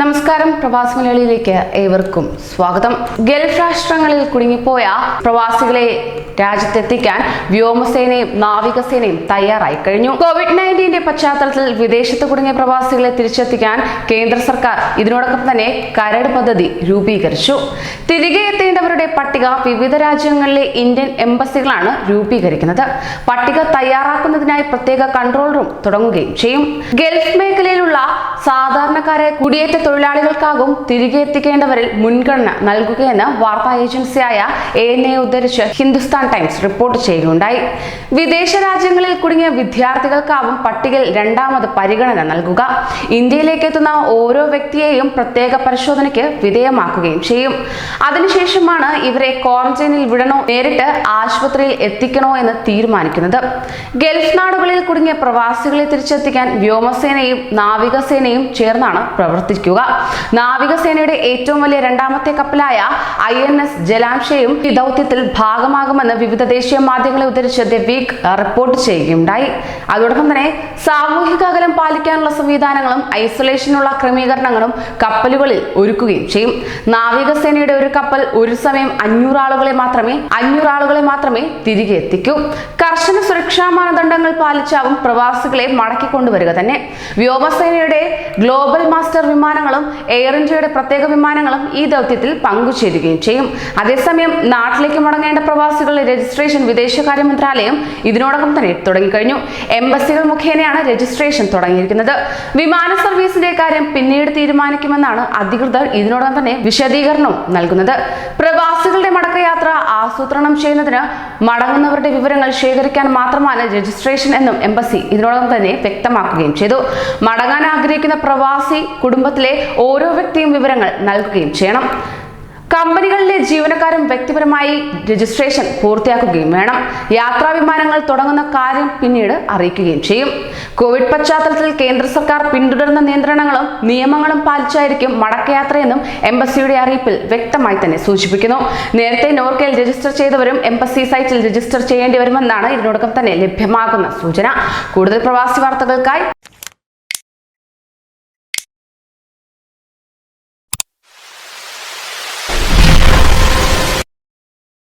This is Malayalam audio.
നമസ്കാരം പ്രവാസി മലയാളിയിലേക്ക് ഏവർക്കും സ്വാഗതം. ഗൾഫ് രാഷ്ട്രങ്ങളിൽ കുടുങ്ങിപ്പോയ പ്രവാസികളെ രാജ്യത്തെത്തിക്കാൻ വ്യോമസേനയും നാവികസേനയും തയ്യാറായി കഴിഞ്ഞു. കോവിഡ് നയന്റീന്റെ പശ്ചാത്തലത്തിൽ വിദേശത്ത് കുടുങ്ങിയ പ്രവാസികളെ തിരിച്ചെത്തിക്കാൻ കേന്ദ്ര സർക്കാർ ഇതിനോടൊപ്പം തന്നെ കരട് പദ്ധതി രൂപീകരിച്ചു. തിരികെ എത്തേണ്ടവരുടെ പട്ടിക വിവിധ രാജ്യങ്ങളിലെ ഇന്ത്യൻ എംബസികളാണ് രൂപീകരിക്കുന്നത്. പട്ടിക തയ്യാറാക്കുന്നതിനായി പ്രത്യേക കൺട്രോൾ റൂം തുടങ്ങുകയും ചെയ്യും. ഗൾഫ് മേഖലയിലുള്ള സാധാരണക്കാരെ കുടിയേറ്റ തൊഴിലാളികൾക്കാകും തിരികെ എത്തിക്കേണ്ടവരിൽ മുൻഗണന നൽകുകയെന്ന് വാർത്താ ഏജൻസിയായ എ എൻ എ ഉദ്ധരിച്ച് ഹിന്ദുസ്ഥാൻ ടൈംസ് റിപ്പോർട്ട് ചെയ്യുകയുണ്ടായി. വിദേശ രാജ്യങ്ങളിൽ കുടുങ്ങിയ വിദ്യാർത്ഥികൾക്കാവും പട്ടികയിൽ രണ്ടാമത് പരിഗണന നൽകുക. ഇന്ത്യയിലേക്ക് എത്തുന്ന ഓരോ വ്യക്തിയെയും പ്രത്യേക പരിശോധനയ്ക്ക് വിധേയമാക്കുകയും ചെയ്യും. അതിനുശേഷമാണ് ഇവരെ ക്വാറന്റൈനിൽ വിടണോ നേരിട്ട് ആശുപത്രിയിൽ എത്തിക്കണോ എന്ന് തീരുമാനിക്കുന്നത്. ഗൾഫ് നാടുകളിൽ കുടുങ്ങിയ പ്രവാസികളെ തിരിച്ചെത്തിക്കാൻ വ്യോമസേനയും നാവികസേനയും ചേർന്നാണ് പ്രവർത്തിക്കുക നാവികസേനയുടെ ഏറ്റവും വലിയ രണ്ടാമത്തെ കപ്പലായ ഐ എൻ എസ് ജലാംശയും ഈ ദൗത്യത്തിൽ ഭാഗമാകുമെന്ന് വിവിധ ദേശീയ മാധ്യമങ്ങളെ ഉദ്ധരിച്ച് ദ വീക്ക് റിപ്പോർട്ട് ചെയ്യുകയുണ്ടായി. അതോടൊപ്പം തന്നെ സാമൂഹിക അകലം പാലിക്കാനുള്ള സംവിധാനങ്ങളും ഐസൊലേഷനുള്ള ക്രമീകരണങ്ങളും കപ്പലുകളിൽ ഒരുക്കുകയും ചെയ്യും. നാവികസേനയുടെ ഒരു കപ്പൽ ഒരു സമയം അഞ്ഞൂറ് ആളുകളെ മാത്രമേ അഞ്ഞൂറ് ആളുകളെ മാത്രമേ തിരികെ എത്തിക്കൂ. കർശന സുരക്ഷാ മാനദണ്ഡങ്ങൾ പാലിച്ചാവും പ്രവാസികളെ മടക്കിക്കൊണ്ടുവരിക തന്നെ. വ്യോമസേനയുടെ ഗ്ലോബൽ മാസ്റ്റർ വിമാനങ്ങളും എയർ ഇന്ത്യയുടെ പ്രത്യേക വിമാനങ്ങളും ഈ ദൗത്യത്തിൽ പങ്കുചേരുകയും ചെയ്യും. അതേസമയം നാട്ടിലേക്ക് മടങ്ങേണ്ട പ്രവാസികളുടെ രജിസ്ട്രേഷൻ വിദേശകാര്യ മന്ത്രാലയം ഇതിനോടകം തന്നെ തുടങ്ങിക്കഴിഞ്ഞു. എംബസികൾ മുഖേനയാണ് രജിസ്ട്രേഷൻ തുടങ്ങിയിരിക്കുന്നത്. വിമാന സർവീസിന്റെ കാര്യം പിന്നീട് തീരുമാനിക്കുമെന്നാണ് അധികൃതർ ഇതിനോടകം തന്നെ വിശദീകരണവും നൽകുന്നത്. പ്രവാസികളുടെ മടക്കയാത്ര ആസൂത്രണം ചെയ്യുന്നതിന് മടങ്ങുന്നവരുടെ വിവരങ്ങൾ ശേഖരിക്കാൻ മാത്രമാണ് രജിസ്ട്രേഷൻ എന്നും എംബസി ഇതിനോടകം തന്നെ വ്യക്തമാക്കുകയും ചെയ്തു. മടങ്ങാൻ ആഗ്രഹിക്കുന്ന പ്രവാസി കുടുംബത്തിലെ ഓരോ വ്യക്തിയും വിവരങ്ങൾ നൽകുകയും ചെയ്യണം. കമ്പനികളിലെ ജീവനക്കാരും വ്യക്തിപരമായി രജിസ്ട്രേഷൻ പൂർത്തിയാക്കുകയും വേണം. യാത്രാ വിമാനങ്ങൾ തുടങ്ങുന്ന കാര്യം പിന്നീട് അറിയിക്കുകയും ചെയ്യും. കോവിഡ് പശ്ചാത്തലത്തിൽ കേന്ദ്ര സർക്കാർ പിന്തുടരുന്ന നിയന്ത്രണങ്ങളും നിയമങ്ങളും പാലിച്ചായിരിക്കും മടക്കയാത്രയെന്നും എംബസിയുടെ അറിയിപ്പിൽ വ്യക്തമായി തന്നെ സൂചിപ്പിക്കുന്നു. നേരത്തെ നോർക്കയിൽ രജിസ്റ്റർ ചെയ്തവരും എംബസി സൈറ്റിൽ രജിസ്റ്റർ ചെയ്യേണ്ടി വരുമെന്നാണ് ഇതിനോടകം തന്നെ ലഭ്യമാകുന്ന സൂചന. കൂടുതൽ പ്രവാസി വാർത്തകൾക്കായി